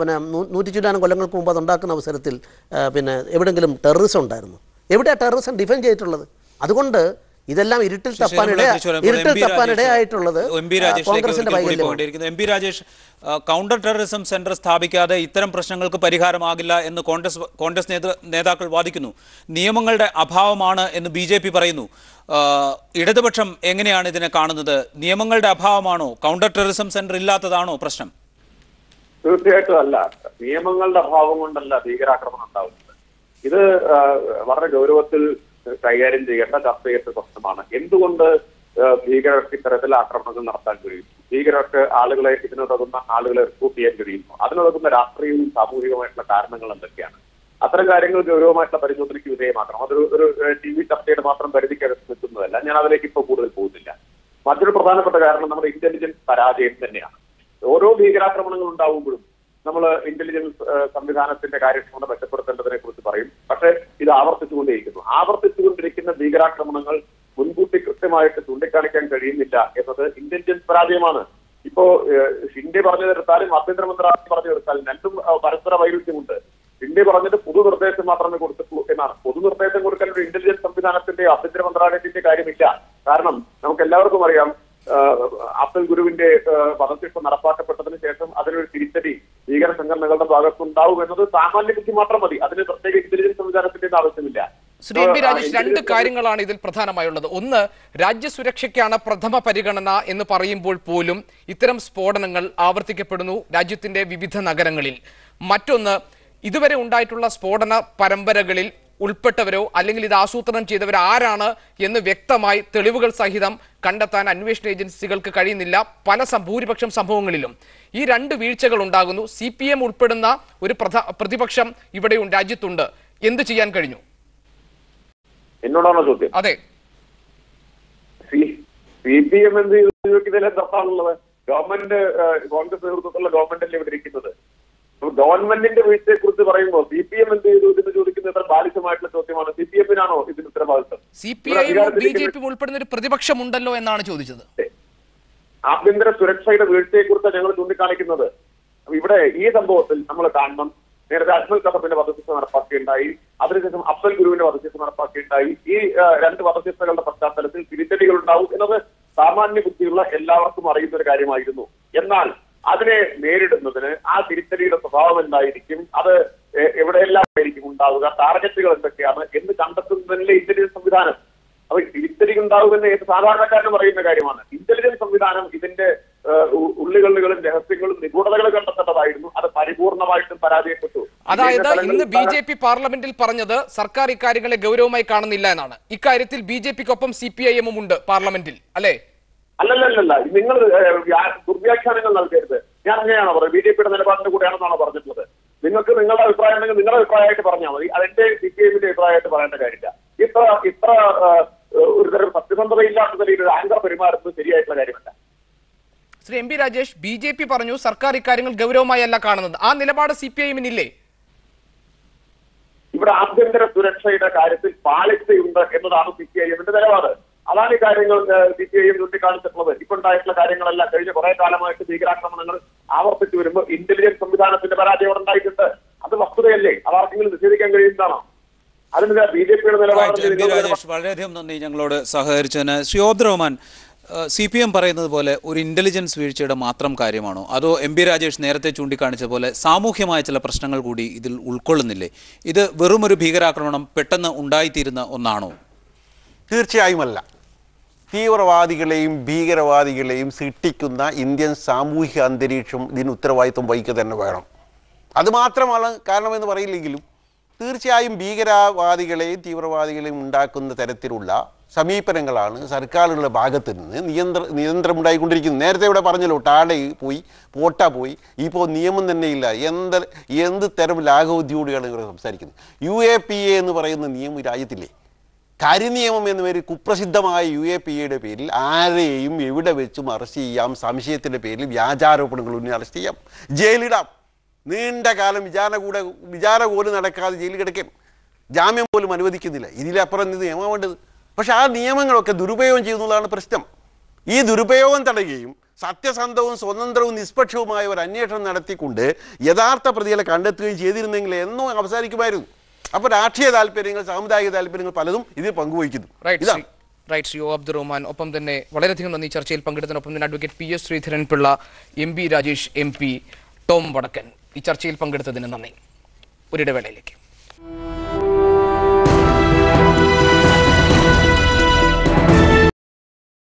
പിന്നെ നൂറ്റി ചുറ്റാനും കൊല്ലങ്ങൾക്ക് മുമ്പ് അത് ഉണ്ടാക്കുന്ന അവസരത്തിൽ പിന്നെ എവിടെയെങ്കിലും ടെററിസം ഉണ്ടായിരുന്നു. എവിടെയാണ് ടെററിസം ഡിഫൈൻ ചെയ്തിട്ടുള്ളത്? അതുകൊണ്ട് ഇതെല്ലാം ഇരുട്ടിൽ തപ്പാനിട ഇരുട്ടിൽ തപ്പാനിടയായിട്ടുള്ളത് കോൺഗ്രസിന്റെ M P Rajesh counter terrorism centre സ്ഥാപിക്കാതെ ഇത്തരം പ്രശ്നങ്ങൾക്ക് പരിഹാരമാകില്ല എന്ന് കോൺഗ്രസ് കോൺഗ്രസ് നേതാക്കൾ വാദിക്കുന്നു. നിയമങ്ങളുടെ അഭാവമാണ് എന്ന് ബി പറയുന്നു. ഇടതുപക്ഷം എങ്ങനെയാണ് ഇതിനെ കാണുന്നത്? നിയമങ്ങളുടെ അഭാവമാണോ? കൗണ്ടർ ടെററിസം സെന്റർ ഇല്ലാത്തതാണോ പ്രശ്നം? തീർച്ചയായിട്ടും അല്ല. നിയമങ്ങളുടെ അഭാവം കൊണ്ടല്ല ഭീകരാക്രമണം ഉണ്ടാവുന്നത്. ഇത് വളരെ ഗൗരവത്തിൽ കൈകാര്യം ചെയ്യേണ്ട ചർച്ച ചെയ്യേണ്ട പ്രശ്നമാണ് എന്തുകൊണ്ട് ഭീകരർക്ക് ഇത്തരത്തിൽ ആക്രമണങ്ങൾ നടത്താൻ കഴിയും? ഭീകരർക്ക് ആളുകളെ ഇതിനുതകുന്ന ആളുകളെ റിക്രൂട്ട് ചെയ്യാൻ കഴിയുന്നു അതിനുതകുന്ന രാഷ്ട്രീയവും സാമൂഹികമായിട്ടുള്ള കാരണങ്ങൾ എന്തൊക്കെയാണ്? അത്തരം കാര്യങ്ങൾ ഗൗരവമായിട്ടുള്ള പരിശോധനയ്ക്ക് വിധേയമാക്കണം. അതൊരു ഒരു ടി വി ചർച്ചയുടെ മാത്രം പരിധിക്കകത്ത് നിൽക്കുന്നതല്ല. ഞാൻ അതിലേക്ക് ഇപ്പോൾ കൂടുതൽ പോകുന്നില്ല. മറ്റൊരു പ്രധാനപ്പെട്ട കാരണം നമ്മുടെ ഇന്റലിജൻസ് പരാജയം തന്നെയാണ്. ഓരോ ഭീകരാക്രമണങ്ങൾ ഉണ്ടാവുമ്പോഴും നമ്മൾ ഇന്റലിജൻസ് സംവിധാനത്തിന്റെ കാര്യക്ഷമത മെച്ചപ്പെടുത്തേണ്ടതിനെ കുറിച്ച് പറയും. പക്ഷേ ഇത് ആവർത്തിച്ചുകൊണ്ടിരിക്കുന്നു ആവർത്തിച്ചുകൊണ്ടിരിക്കുന്ന ഭീകരാക്രമണങ്ങൾ മുൻകൂട്ടി കൃത്യമായിട്ട് ചൂണ്ടിക്കാണിക്കാൻ കഴിയുന്നില്ല എന്നത് ഇന്റലിജൻസ് പരാജയമാണ്. ഇപ്പോ ഇന്ത്യ പറഞ്ഞു തീർത്താലും ആഭ്യന്തര മന്ത്രാലയം പറഞ്ഞു തീർത്താലും രണ്ടും പരസ്പര വൈരുദ്ധ്യമുണ്ട്. ഷിൻഡെ പറഞ്ഞിട്ട് പൊതു നിർദ്ദേശം മാത്രമേ കൊടുത്തിട്ടുള്ളൂ എന്നാണ്. പൊതു നിർദ്ദേശം കൊടുക്കാൻ ഒരു ഇന്റലിജൻസ് സംവിധാനത്തിന്റെ ആഭ്യന്തര മന്ത്രാലയത്തിന്റെ കാര്യമില്ല. കാരണം നമുക്ക് എല്ലാവർക്കും അറിയാം അബ്ദുൽ ഗുരുവിന്റെ വധശിക്ഷ നടപ്പാക്കപ്പെട്ടതിന് ശേഷം അതിനൊരു തിരിച്ചടി ഭീകര സംഘടനകളുടെ ഭാഗത്തുണ്ടാവും എന്നത് സാമാന്യ ബുദ്ധി മാത്രം മതി. അതിന് പ്രത്യേക ഇന്റലിജൻസ് സംവിധാനത്തിന്റെ ആവശ്യമില്ല. ശ്രീ എം പി രാജേഷ് രണ്ട് കാര്യങ്ങളാണ് ഇതിൽ പ്രധാനമായുള്ളത്. ഒന്ന് രാജ്യസുരക്ഷയ്ക്കാണ് പ്രഥമ പരിഗണന എന്ന് പറയുമ്പോൾ പോലും ഇത്തരം സ്ഫോടനങ്ങൾ ആവർത്തിക്കപ്പെടുന്നു രാജ്യത്തിന്റെ വിവിധ നഗരങ്ങളിൽ. മറ്റൊന്ന് ഇതുവരെ ഉണ്ടായിട്ടുള്ള സ്ഫോടന പരമ്പരകളിൽ ഉൾപ്പെട്ടവരോ അല്ലെങ്കിൽ ഇത് ആസൂത്രണം ചെയ്തവരോ ആരാണ് എന്ന് വ്യക്തമായി തെളിവുകൾ സഹിതം കണ്ടെത്താൻ അന്വേഷണ ഏജൻസികൾക്ക് കഴിയുന്നില്ല. പല ഭൂരിപക്ഷം സംഭവങ്ങളിലും ഈ രണ്ട് വീഴ്ചകൾ ഉണ്ടാകുന്നു. സി പി എം ഉൾപ്പെടുന്ന ഒരു പ്രതിപക്ഷം ഇവിടെ രാജ്യത്തുണ്ട്. എന്ത് ചെയ്യാൻ കഴിഞ്ഞു? എന്നോടാണോ ചോദ്യം? അതെ. സി പി എം എന്ത് ചെയ്തു? ഗവൺമെന്റ് കോൺഗ്രസ് നേതൃത്വത്തിലുള്ള ഗവൺമെന്റല്ലേ ഇവിടെ ഇരിക്കുന്നത്? ഗവൺമെന്റിന്റെ വീഴ്ചയെ കുറിച്ച് പറയുമ്പോൾ സി പി എം എന്ത് ചെയ്തു എന്ന് ചോദിക്കുന്നത് ഇത്ര ബാലിശമായിട്ടുള്ള ചോദ്യമാണ്. സി പി എമ്മിനാണോ ഇതിന് ഉത്തരവാദിത്വം C P I B J P ഉൾപ്പെടുന്ന ഒരു പ്രതിപക്ഷമുണ്ടല്ലോ എന്നാണ് ചോദിച്ചത്. ആഭ്യന്തര സുരക്ഷയുടെ വീഴ്ചയെ കുറിച്ച് ഞങ്ങൾ ചൂണ്ടിക്കാണിക്കുന്നത്. ഇവിടെ ഈ സംഭവത്തിൽ നമ്മൾ കാണണം. നേരത്തെ അജ്മൽ കസബിന്റെ വധശിക്ഷ നടപ്പാക്കിയുണ്ടായി. അതിനുശേഷം അഫ്സൽ ഗുരുവിന്റെ വധശിക്ഷ നടപ്പാക്കിയുണ്ടായി. ഈ രണ്ട് വധശിക്ഷകളുടെ പശ്ചാത്തലത്തിൽ തിരിച്ചടികൾ ഉണ്ടാവും എന്നത് സാമാന്യ ബുദ്ധിയുള്ള എല്ലാവർക്കും അറിയുന്ന ഒരു കാര്യമായിരുന്നു. എന്നാൽ അതിനെ നേരിടുന്നതിന് ആ തിരിച്ചടിയുടെ സ്വഭാവം എന്തായിരിക്കും? അത് എവിടെയെല്ലാം ആയിരിക്കും ഉണ്ടാവുക? ടാർഗറ്റുകൾ എന്തൊക്കെയാണ്? എന്ന് കണ്ടെത്തുന്നതിലെ ഇന്റലിജൻസ് സംവിധാനം. അപ്പൊ തിരിച്ചടി ഉണ്ടാവുമെന്ന് ഏത് സാധാരണക്കാരനും പറയുന്ന കാര്യമാണ്. ഇന്റലിജൻസ് സംവിധാനം ഇതിന്റെ ഏഹ്, ഉ- ഉള്ളികളുകളും രഹസ്യങ്ങളും നിഗൂഢതകളും കണ്ടെത്തേണ്ടതായിരുന്നു. അത് പരിപൂർണമായിട്ടും പരാജയപ്പെട്ടു. അതായത് ഇന്ന് ബി ജെ പി പാർലമെന്റിൽ പറഞ്ഞത് സർക്കാർ ഇക്കാര്യങ്ങളെ ഗൗരവമായി കാണുന്നില്ല എന്നാണ്. ഇക്കാര്യത്തിൽ ബി ജെ പിക്കൊപ്പം സി പി ഐ എമ്മും ഉണ്ട് പാർലമെന്റിൽ അല്ലെ? അല്ലല്ലല്ല നിങ്ങൾ ദുർവ്യാഖ്യാനങ്ങൾ നൽകരുത്. ഞാൻ അങ്ങനെയാണോ പറയുന്നത് ബി ജെ പിയുടെ നിലപാടിന്റെ കൂടെയാണെന്നാണോ പറഞ്ഞിട്ടുള്ളത്? നിങ്ങൾക്ക് നിങ്ങളുടെ അഭിപ്രായം ഉണ്ടെങ്കിൽ നിങ്ങളുടെ അഭിപ്രായമായിട്ട് പറഞ്ഞാൽ മതി. അതെന്റെ സി പി എമ്മിന്റെ അഭിപ്രായമായിട്ട് പറയേണ്ട കാര്യമില്ല. ഇത്ര ഇത്ര ഒരു തരം സത്യസന്ധതയില്ലാത്ത നിലയിൽ ഒരു ആങ്കർ പെരുമാറുന്നത് ശരിയായിട്ടുള്ള കാര്യമല്ല. Shri M P Rajesh B J P പറഞ്ഞു സർക്കാർ ഇക്കാര്യങ്ങൾ ഗൗരവമായി അല്ല കാണുന്നത്. ആ നിലപാട് സി പി ഐ ഇല്ലേ ഇവിടെ ആഭ്യന്തര സുരക്ഷയുടെ കാര്യത്തിൽ പാളിച്ചയുണ്ട് എന്നതാണ് സി പി ഐ എമ്മിന്റെ നിലപാട്. അതാണ് ഈ കാര്യങ്ങൾ സി പി ഐ എം ചൂണ്ടിക്കാണിച്ചിട്ടുള്ളത്. ഇപ്പൊ ഉണ്ടായിട്ടുള്ള കാര്യങ്ങളെല്ലാം കഴിഞ്ഞ കുറെ കാലമായിട്ട് ഭീകരാക്രമണങ്ങൾ ആവർത്തിച്ചു വരുമ്പോൾ ഇന്റലിജൻസ് സംവിധാനത്തിന്റെ പരാജയം അവിടെ ഉണ്ടായിട്ടുണ്ട്. അത് വസ്തുതയല്ലേ? അത് ആർക്കെങ്കിലും നിഷേധിക്കാൻ കഴിയുന്നതാണോ? അതിന് ബി ജെ പിയുടെ നിലപാട് വളരെയധികം നന്ദി ഞങ്ങളോട് സഹകരിച്ചതിന്. ശ്രീ ഓബ്ദ് റഹ്മാൻ സി പി എം പറയുന്നത് പോലെ ഒരു ഇന്റലിജൻസ് വീഴ്ചയുടെ മാത്രം കാര്യമാണോ? അതോ എം പി രാജേഷ് നേരത്തെ ചൂണ്ടിക്കാണിച്ച പോലെ സാമൂഹ്യമായ ചില പ്രശ്നങ്ങൾ കൂടി ഇതിൽ ഉൾക്കൊള്ളുന്നില്ലേ? ഇത് വെറുമൊരു ഒരു ഭീകരാക്രമണം പെട്ടെന്ന് ഉണ്ടായിത്തീരുന്ന ഒന്നാണോ? തീർച്ചയായുമല്ല തീവ്രവാദികളെയും ഭീകരവാദികളെയും സൃഷ്ടിക്കുന്ന ഇന്ത്യൻ സാമൂഹിക അന്തരീക്ഷം ഇതിന് ഉത്തരവാദിത്വം വഹിക്കുക തന്നെ വേണം. അതുമാത്രമാണ് കാരണമെന്ന് പറയില്ലെങ്കിലും തീർച്ചയായും ഭീകരവാദികളെയും തീവ്രവാദികളെയും ഉണ്ടാക്കുന്ന തരത്തിലുള്ള സമീപനങ്ങളാണ് സർക്കാരുകളുടെ ഭാഗത്ത് നിന്ന് നിയന്ത്ര നിയന്ത്രണം ഉണ്ടായിക്കൊണ്ടിരിക്കുന്നത് നേരത്തെ ഇവിടെ പറഞ്ഞല്ലോ ടാഡ പോയി പോട്ട പോയി ഇപ്പോൾ നിയമം തന്നെ ഇല്ല എന്ത് എന്ത് തരം ലാഘവദ്യോടിയാണ് ഇവർ സംസാരിക്കുന്നത്? യു എ പി എ എന്ന് പറയുന്ന നിയമം രാജ്യത്തില്ലേ? കരിനിയമം എന്ന പേരിൽ കുപ്രസിദ്ധമായ യു എ പി എയുടെ പേരിൽ ആരെയും എവിടെ വെച്ചും അറസ്റ്റ് ചെയ്യാം സംശയത്തിന്റെ പേരിൽ വ്യാജാരോപണങ്ങൾ ഉന്നി അറസ്റ്റ് ചെയ്യാം. ജയിലിടാം. നീണ്ട കാലം വിചാരണ കൂടെ വിചാരണ പോലും നടക്കാതെ ജയിലിൽ കിടക്കും. ജാമ്യം പോലും അനുവദിക്കുന്നില്ല. ഇതിലപ്പുറം ഇത് നിയമം വേണ്ടത്? പക്ഷെ ആ നിയമങ്ങളൊക്കെ ദുരുപയോഗം ചെയ്യുന്നതാണ് പ്രശ്നം. ഈ ദുരുപയോഗം തടയുകയും സത്യസന്ധവും സ്വതന്ത്രവും നിഷ്പക്ഷവുമായ ഒരു അന്വേഷണം നടത്തിക്കൊണ്ട് യഥാർത്ഥ പ്രതികളെ കണ്ടെത്തുകയും ചെയ്തിരുന്നെങ്കിൽ എന്നോ അവസാനിക്കുമായിരുന്നു. അപ്പോൾ രാഷ്ട്രീയ താല്പര്യങ്ങൾ സാമുദായിക താല്പര്യങ്ങൾ പലതും ഇതിൽ പങ്കുവഹിക്കുന്നു. റൈറ്റ് ഇതാണ്. ശ്രീ റൈറ്റ് ശ്രീ ഒ അബ്ദുൾ റഹ്മാൻ ഒപ്പം തന്നെ വളരെയധികം നന്ദി ചർച്ചയിൽ പങ്കെടുത്തതിനൊപ്പം തന്നെ advocate P S Sreedharan Pillai M P Rajesh M P Tom Vadakkan ഈ ചർച്ചയിൽ പങ്കെടുത്തതിന് നന്ദി. ഒരിടവേളയിലേക്ക്.